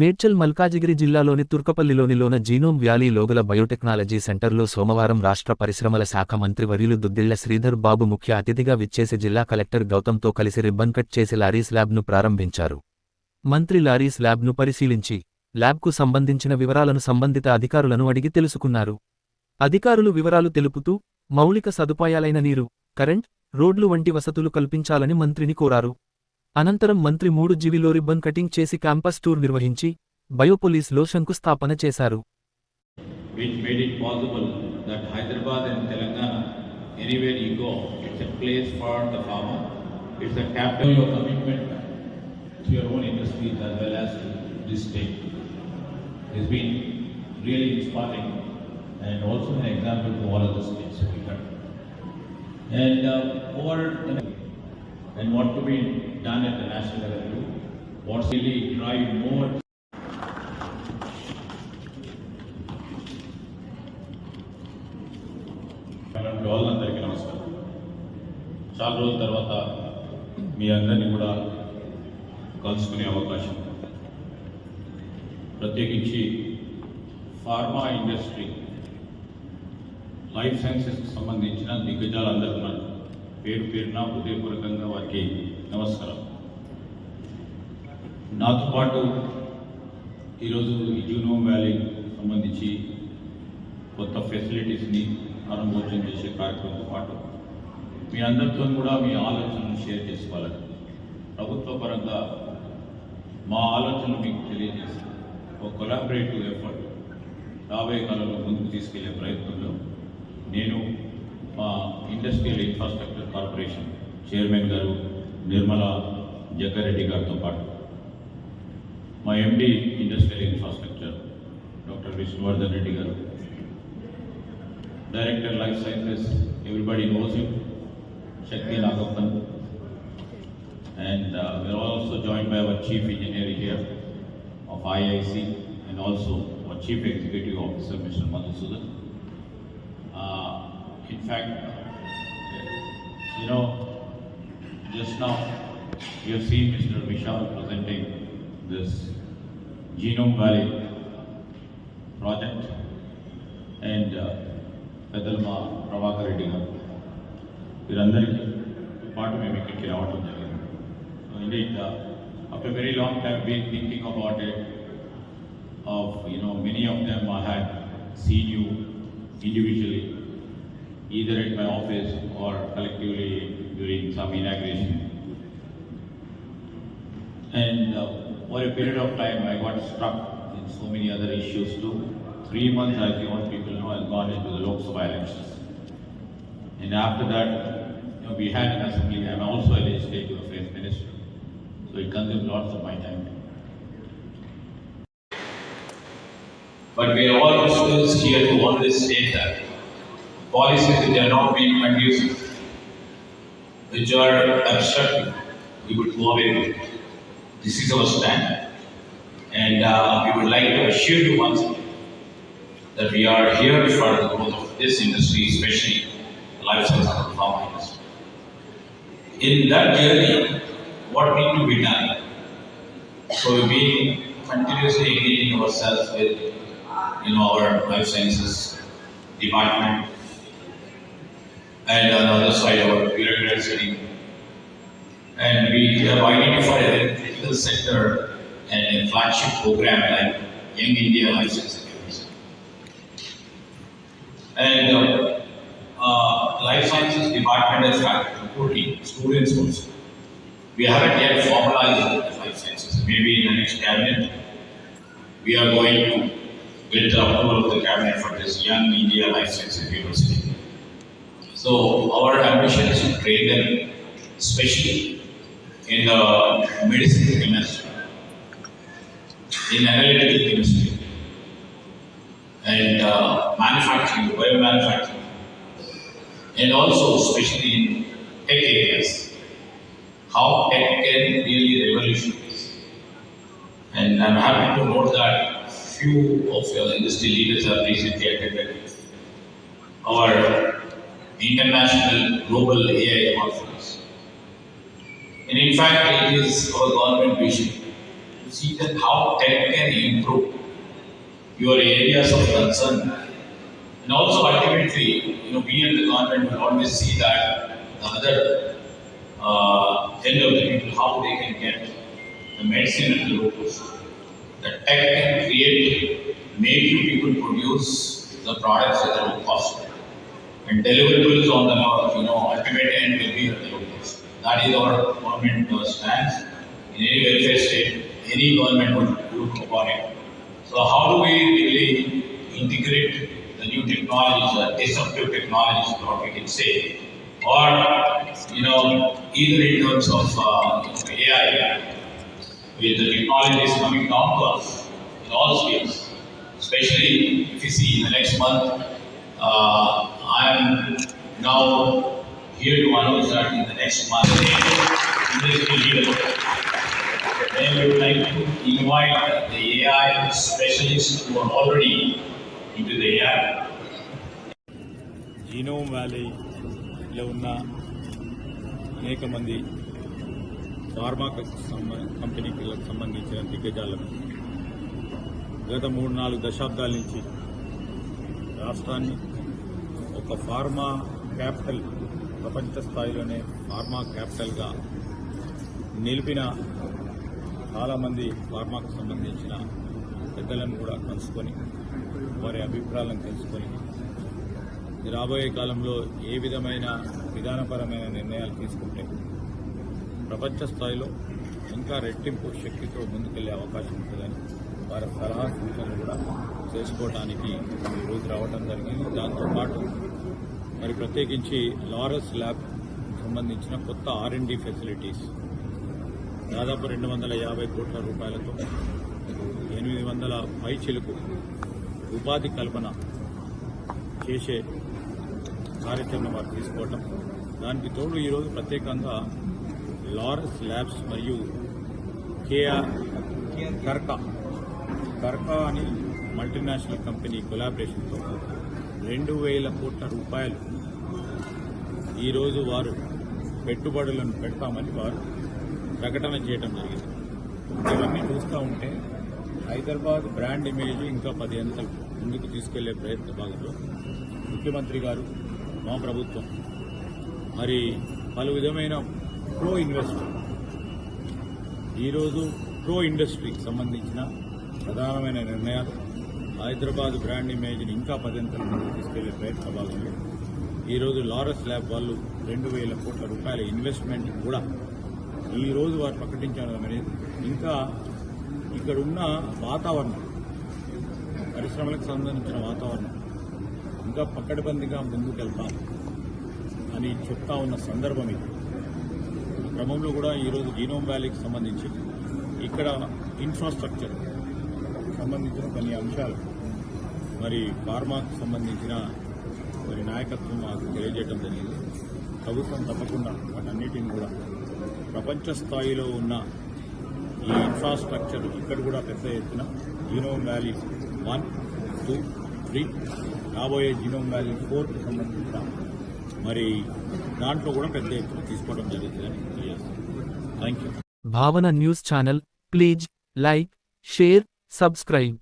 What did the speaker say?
మేడ్చల్ మల్కాజిగిరి జిల్లాలోని తుర్కపల్లిలోని లోన genome valley లోగల biotechnology సెంటర్లో సోమవారం రాష్ట్ర పరిశ్రమల శాఖ మంత్రి వర్యులు దుద్దిళ్ళ శ్రీధర్ బాబు ముఖ్య అతిథిగా విచ్చేసి జిల్లా కలెక్టర్ గౌతంతో కలిసి రిబ్బన్ కట్ చేసి లారీస్ ల్యాబ్ను ప్రారంభించారు. మంత్రి లారీస్ ల్యాబ్ను పరిశీలించి ల్యాబ్కు సంబంధించిన వివరాలను సంబంధిత అధికారులను అడిగి తెలుసుకున్నారు. అధికారులు వివరాలు తెలుపుతూ మౌలిక సదుపాయాలైన నీరు కరెంట్ రోడ్లు వంటి వసతులు కల్పించాలని మంత్రిని కోరారు. అనంతరం మంత్రి మూడు జీవిలో రిబ్బన్ కటింగ్ చేసి క్యాంపస్ టూర్ నిర్వహించి బయోపోలీస్లో శంకుస్థాపన చేశారు which made it possible that Hyderabad and Telangana, anywhere you go, it's a place for the farmer. It's a capital your commitment to your own industries as well as to this state. It's been really inspiring and also an example to all other states that we have. And uh, over the and what to be done at the national level too. What's really drive more వాళ్ళందరికీ నమస్కారం. చాలా రోజుల తర్వాత మీ అందరినీ కూడా కలుసుకునే అవకాశం. ప్రత్యేకించి ఫార్మా ఇండస్ట్రీ లైఫ్ సైన్సెస్కి సంబంధించిన దిగ్గజాలు అందరూ ఉన్నారు. పేరు పేరున హృదయపూర్వకంగా వారికి నమస్కారం. నాతో పాటు ఈరోజు ఈ జూనోమ్ వ్యాలీ సంబంధించి కొత్త ఫెసిలిటీస్ని ప్రారంభోత్సవం చేసే కార్యక్రమంతో పాటు మీ అందరితో కూడా మీ ఆలోచనలు షేర్ చేసుకోవాలని ప్రభుత్వ పరంగా మా ఆలోచనలు మీకు తెలియజేసి ఒక కొలాబరేటివ్ ఎఫర్ట్ రాబోయే కాలంలో ముందుకు తీసుకెళ్ళే ప్రయత్నంలో నేను మా ఇండస్ట్రియల్ ఇన్ఫ్రాస్ట్రక్చర్ కార్పొరేషన్ చైర్మన్ గారు నిర్మలా జగ్గారెడ్డి గారితో పాటు మా MD industrial infrastructure doctor Vishnuvardhan Reddy గారు Director Life Sciences, everybody knows him, Shakti Nagappan. And uh, we're also joined by our Chief Engineer here of IIC and also our Chief Executive Officer, Mr. Madhusudan. Uh, in fact, you know, just now, you have seen Mr. Vishal presenting this Genome Valley project. And uh, పెద్దలు మా ప్రభాకర్ రెడ్డి గారు వీరందరికీ పాటు మేము ఇక్కడికి రావడం జరిగింది indeed after very long time been thinking about it of you know many of them I had seen you individually either at my office or collectively during some inauguration. And uh, for a period of time, I got stuck in so many other issues too. Three months, as you all people know, I've gone into the Lok Sabha elections. And after that, you know, we had an assembly. I'm also a legislative affairs minister. So it consumes lots of my time. But we are all still here to state that policies which are not being conducive, which are obstructive, we would go away with it. This is our stand. And uh, we would like to assure you once again that we are here for the growth of this industry, especially life sciences and pharma industry. In that journey, what need to be done? So been continuously engaging ourselves with, you know, our life sciences department, and on the other side, our bureaucrat setting. And we have identified a critical sector and a flagship program like Young India Life University. And uh, uh, Life Sciences Department has started recruiting students also. We haven't yet formalized the life sciences. Maybe in the next cabinet, we are going to get the approval of the cabinet for this Young India Life Sciences University. So our ambition is to train them especially in the medicine chemistry, in analytical chemistry, and uh, manufacturing, biomanufacturing, and also especially in tech areas. How tech can really revolutionize. And I'm happy to note that few of your industry leaders have recently attended our international global AI conference. And in fact, it is our government vision to see that how tech can improve your areas of concern. And also ultimately, you know, we and the government will always see that the other uh, end of the people, how they can get the medicine at the low. The tech can create, make people produce the products at the low cost. And deliverables on the, you know, ultimate end will be the cost. That is our government uh, stance. In any welfare state, any government would look upon it. So how do we really integrate the new technologies, uh, disruptive technologies, what we can say, or you know, either in terms of uh, AI, with the technologies coming down to us in all spheres, especially if you see in the next month, uh, I am now here to announce that in the next month, industry leader. Then we would like to invite the AI specialists who are already into the AI. Genome వ్యాలీలో ఉన్న అనేక మంది pharma కంపెనీకి సంబంధించిన దిగ్గజాలను గత మూడు నాలుగు దశాబ్దాల నుంచి రాష్ట్రాన్ని ఒక ఫార్మా క్యాపిటల్ ప్రపంచ స్థాయిలోనే ఫార్మా క్యాపిటల్గా నిలిపిన చాలామంది ఫార్మాకు సంబంధించిన పెద్దలను కూడా కలుసుకొని వారి అభిప్రాయాలను తెలుసుకొని రాబోయే కాలంలో ఏ విధమైన విధానపరమైన నిర్ణయాలు తీసుకుంటే ప్రపంచ స్థాయిలో ఇంకా రెట్టింపు శక్తితో ముందుకెళ్ళే అవకాశం ఉంటుందని వారి సలహా సూచనలు కూడా చేసుకోవడానికి ఈరోజు రావడం జరిగింది. దాంతోపాటు మరి ప్రత్యేకించి లారస్ ల్యాబ్ సంబంధించిన కొత్త ఆర్ఎండి ఫెసిలిటీస్ దాదాపు రెండు వందల యాభై కోట్ల రూపాయలతో ఎనిమిది వందల పైచిలకు ఉపాధి కల్పన చేసే కార్యక్రమం వారు తీసుకోవటం. దానికి తోడు ఈరోజు ప్రత్యేకంగా లారస్ ల్యాబ్స్ మరియు కేఆర్ కర్కా కర్కా అని మల్టీనేషనల్ కంపెనీ కొలాబరేషన్తో రెండు వేల కోట్ల రూపాయలు ఈరోజు వారు పెట్టుబడులను పెడతామని వారు ప్రకటన చేయడం జరిగింది. ఇవన్నీ చూస్తూ ఉంటే హైదరాబాద్ బ్రాండ్ ఇమేజ్ ఇంకా పది అంతలు ముందుకు తీసుకెళ్ళే ప్రయత్న భాగంలో ముఖ్యమంత్రి గారు మా ప్రభుత్వం మరి పలు విధమైన ప్రో ఇన్వెస్ట్ ఈరోజు ప్రో ఇండస్ట్రీకి సంబంధించిన ప్రధానమైన నిర్ణయాలు హైదరాబాద్ బ్రాండ్ ఇమేజ్ని ఇంకా పదింతల ముందుకు తీసుకెళ్ళే ప్రయత్న భాగంలో ఈరోజు లారస్ ల్యాబ్ వాళ్ళు రెండు వేల కోట్ల రూపాయల ఇన్వెస్ట్మెంట్ కూడా ఈరోజు వారు ప్రకటించడం అనేది ఇంకా ఇక్కడున్న వాతావరణం పరిశ్రమలకు సంబంధించిన వాతావరణం ఇంకా పక్కడబందిగా ముందుకెళ్తాం అని చెప్తా ఉన్న సందర్భం ఇది. క్రమంలో కూడా ఈరోజు జీనోమ్ వ్యాలీకి సంబంధించి ఇక్కడ ఇన్ఫ్రాస్ట్రక్చర్ సంబంధించిన కొన్ని అంశాలు మరి ఫార్మాకు సంబంధించిన మరి నాయకత్వం మాకు తెలియజేయడం జరిగింది. ప్రభుత్వం తప్పకుండా వాటన్నిటిని కూడా ప్రపంచ స్థాయిలో ఉన్న ఈ ఇన్ఫ్రాస్ట్రక్చర్ ఇక్కడ కూడా పెద్ద ఎత్తున genome valley one two three రాబోయే జీనోమ్ వ్యాలీ ఫోర్కి సంబంధించిన మరి దాంట్లో కూడా పెద్ద ఎత్తున తీసుకోవడం జరుగుతుందని తెలియజేస్తాను thank you Bhavana news channel please like share subscribe.